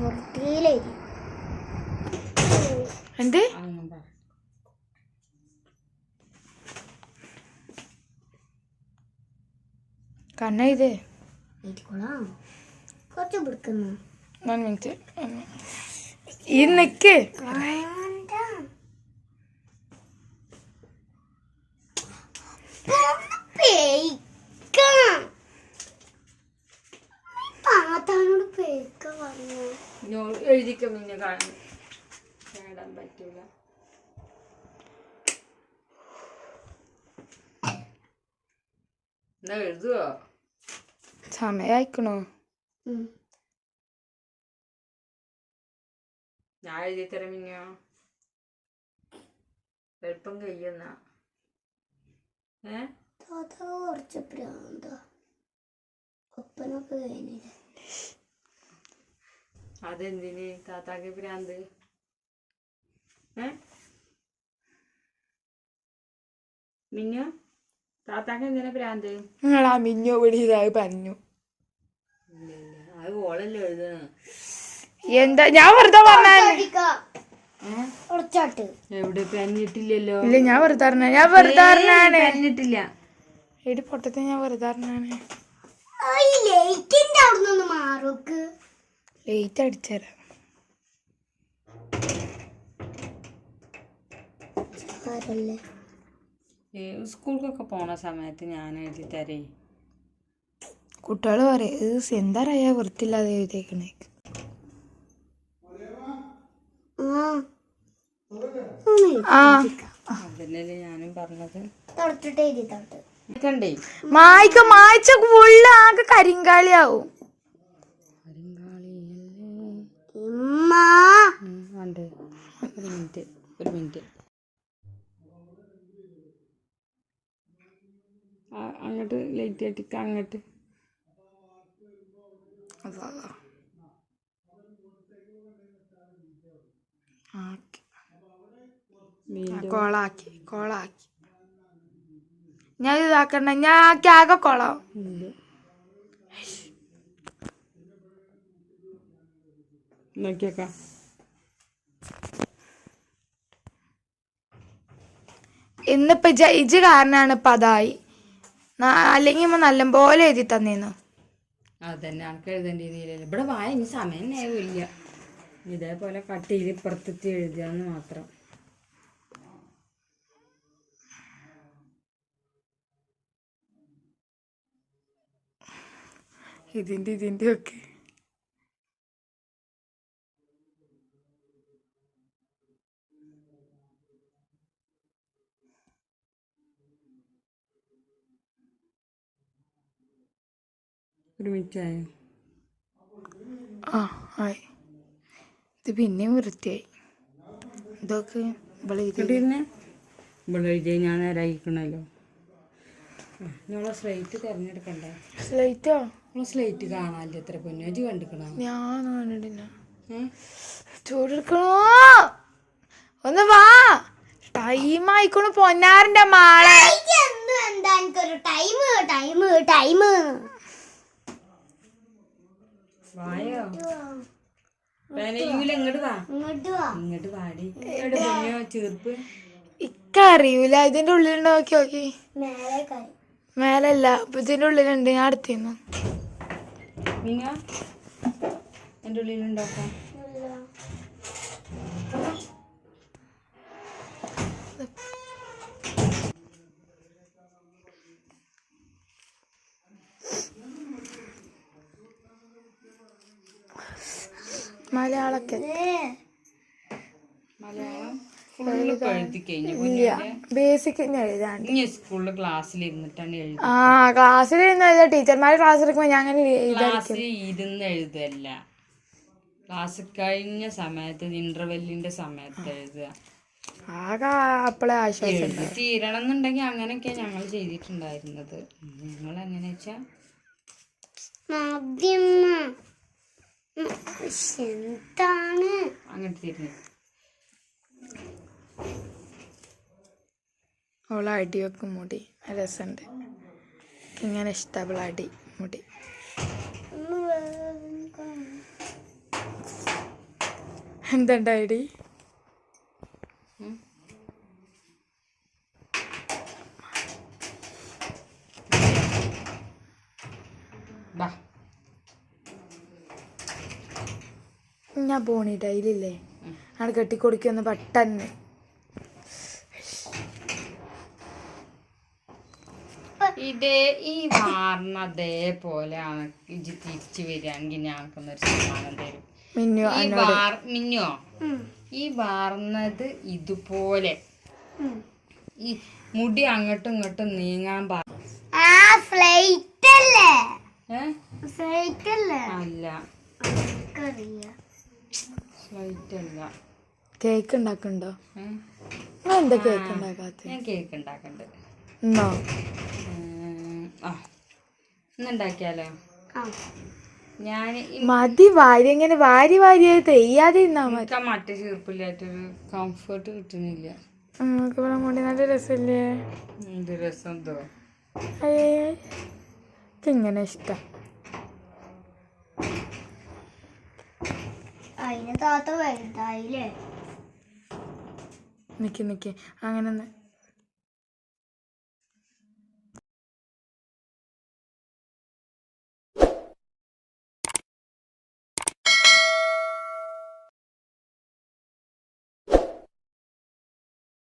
വൃത്തിയിലേക്ക് എന്ത്? അങ്ങനെ പറ കണ്ണ ഇത്. ഇരിക്കോളാം കുറച്ച് പിടിക്കുന്നു വൺ മിനിറ്റ് ഈ നിക്ക് വേണ്ട. പേയ്ക്കാം. താത്താനോട് പേക്ക പറഞ്ഞു ഞാൻ എഴുതിക്ക പിന്നെ കാണാൻ. നേടാൻ പറ്റൂല. എന്നാ എഴുതുവോ? ഉം. ഞാൻ എഴുതി തരാം മിന്നോ എളുപ്പം കഴിയുന്ന ഏ? താത്ത കുറച്ച് പ്രാന്ത. ഒപ്പനൊക്കെ കഴിഞ്ഞില്ല? അതെന്തിന്? താത്താക്ക് ഭ്രാന്ത്. ഏ? മിന്നു? താത്താക്ക് എന്തിനാ ഭ്രാന്ത്? നിങ്ങളാ മിന്നു ഇവിടെ ഇതായി പറഞ്ഞു. അത് ഓളല്ലേ എഴുതണം എന്താ ഞാൻ വെറുതെ പറഞ്ഞ. എവിടെ പെന്നിട്ടില്ലല്ലോ ഇല്ല ഞാൻ വെറുതെ പറഞ്ഞ ഞാൻ വെറുതെ പറഞ്ഞാണ്. പെന്നിട്ടില്ല എടി പൊട്ടത്തെ ഞാൻ വെറുതെ പറഞ്ഞാണ്. മാറുക്ക്. ലേറ്റ് അടിച്ചരാം. സ്കൂളിലൊക്കെ സ്കൂൾക്കൊക്കെ പോണ സമയത്ത് ഞാൻ എഴുതി തരേ. കുട്ടികൾ പറയും ഇത് എന്താ വൃത്തിയില്ലാതെ എഴുതിയേക്കണേ. അതല്ലേ ഞാനും പറഞ്ഞത്. മായ്ക്ക മായ്ച്ച ഫുള്ള് ആകെ കരിങ്കാളിയാവും ഇമ്മ ഉണ്ട്. ഒരു മിനിറ്റ് ഒരു മിനിറ്റ്. അങ്ങോട്ട് ലൈറ്റ് ആയിട്ടിക്ക അങ്ങോട്ട്. കോളാക്കി കോളാക്കി. ഞാൻ ഇതാക്കണ്ട ഞാൻ ആകെ കൊളാവും. നോക്കിയേക്കാം. ഇന്നിപ്പോ ഇജ- ഇജ് കാരണാണ് ഇപ്പൊ അതായി അല്ലെങ്കിൽ ഇമ്മ നല്ലപോലെ എഴുതി തന്നേന്നു. അതന്നെ ആൾക്ക് എഴുതേണ്ടി രീതിയിലല്ലോ. ഇവിടെ വായ ഇനി സമയം നേരമില്ല. ഇതേപോലെ കട്ട് ചെയ്ത് ഇപ്പുറത്തെത്തി എഴുതുകയെന്ന് മാത്രം. ഇതിന്റെ ഇതിന്റെ ഒക്കെ ഒരു മിനിറ്റായോ? ആ ആയി. ഇത് പിന്നെയും വൃത്തിയായി. ഇതൊക്കെ ഇവിടെ ഇത് പിന്നെ? ഇവിടെ എഴുതിയ ഞാൻ നേരായിക്കണല്ലോ നമ്മളെ സ്ലേറ്റ് തിരഞ്ഞെടുക്കണ്ടേ? സ്ലൈറ്റോ നമ്മളെ സ്ലേറ്റ് കാണാനില്ല? എത്ര പൊന്നോജി കണ്ടിക്കണോ? ഞാൻ കണ്ടിട്ടില്ല. ചൂടെടുക്കണോ ഒന്ന് വാ. ടൈം ആയിക്കോളും പൊന്നാറിന്റെ മാളെ. ടൈം ടൈം ടൈം വായോ? പേനയൂല ഇങ്ങോട്ട് വാ. ഇങ്ങോട്ട് വാ. ഇങ്ങോട്ട് വാടി. ഇവിടെ പൊന്നോ ചീർപ്പ് ഇക്കറിയൂല ഇതിന്റെ ഉള്ളിലുണ്ടോ നോക്കി നോക്കി. മേലെ കൈ. മേലല്ല. അപ്പൊ ഇതിന്റെ ഉള്ളിലുണ്ട്. ഞാൻ അടുത്തിരുന്നു എന്റെ ഉള്ളിലുണ്ടാക്കാം മലയാളൊക്കെ. മലയാളം ഫുള്ള് എഴുതി കഴിഞ്ഞു ഇല്ല. ബേസിക് എഴുതാണ്ട്. സ്കൂളിൽ ക്ലാസ്സിൽ ഇരുന്നിട്ടാണ് ആ ക്ലാസ്സിൽ ഇരുന്ന് എഴുതാ. ടീച്ചർമാർ ക്ലാസ് എടുക്കുമ്പോ ഞാൻ അങ്ങനെ എഴുതാ ക്ലാസ്സിൽ ഇരുന്ന് എഴുതല്ല. ക്ലാസ് കഴിഞ്ഞ സമയത്ത് ഇന്റർവെല്ലിന്റെ സമയത്ത് എഴുതുക. ആകെ ആശ്വാസം തീരണം എന്നുണ്ടെങ്കിൽ അങ്ങനെയൊക്കെയാ ഞങ്ങൾ ചെയ്തിട്ടുണ്ടായിരുന്നത്. ഞങ്ങൾ എങ്ങനെ വെച്ചാ? മദ്യമ്മ എന്താണ്? അങ്ങോട്ട് തിരിഞ്ഞു അവൾ അടിയൊക്കെ മുടി. രസമുണ്ട്. ഇങ്ങനെ ഇഷ്ടമുള്ള അടി മുടി. എന്തുണ്ട് അടി? ബാ ഞാൻ പോണി ഡൈലില്ലേ അവിടെ കെട്ടിക്കൊടുക്കൊന്ന് പെട്ടെന്ന്. ഇതേ ഈ വാർന്ന അതേപോലെ ഇജ് തിരിച്ചു വരികയാണെങ്കിൽ ഞങ്ങൾക്കൊന്നൊരു സമ്മാനം തരും. മിന്നു ഈ വാർ മിന്നോ ഈ വാർന്നത് ഇതുപോലെ. ഈ മുടി അങ്ങോട്ടും ഇങ്ങോട്ടും നീങ്ങാൻ പാ ആ ഫ്ലൈറ്റ് അല്ലേ. ഏ ഫ്ലൈറ്റ് അല്ല കേക്ക് ഉണ്ടാക്കുന്നുണ്ടോ? നിങ്ങൾ എന്താ കേക്ക് ഉണ്ടാക്കാത്ത? ഞാൻ കേക്ക് ഉണ്ടാക്കണ്ട്. എന്നോ ഉം, ആ. ഇന്നുണ്ടാക്കിയാലോ ഞാൻ മതി വാരി എങ്ങനെ വാരി വാരി അത് തെയ്യാതെ ഇരുന്നാ മതി. മട്ട ചീർപ്പില്ലാത്തൊരു കംഫർട്ട് കിട്ടുന്നില്ല. നമുക്ക് ഇവിടെ മുടി നല്ല രസമില്ലേ? എന്ത് രസം എന്തോ? ഇങ്ങനെ ഇഷ്ടം? അതിന് താത്ത വലുതായില്ലേ? നിക്ക് നിക്ക്. അങ്ങനെ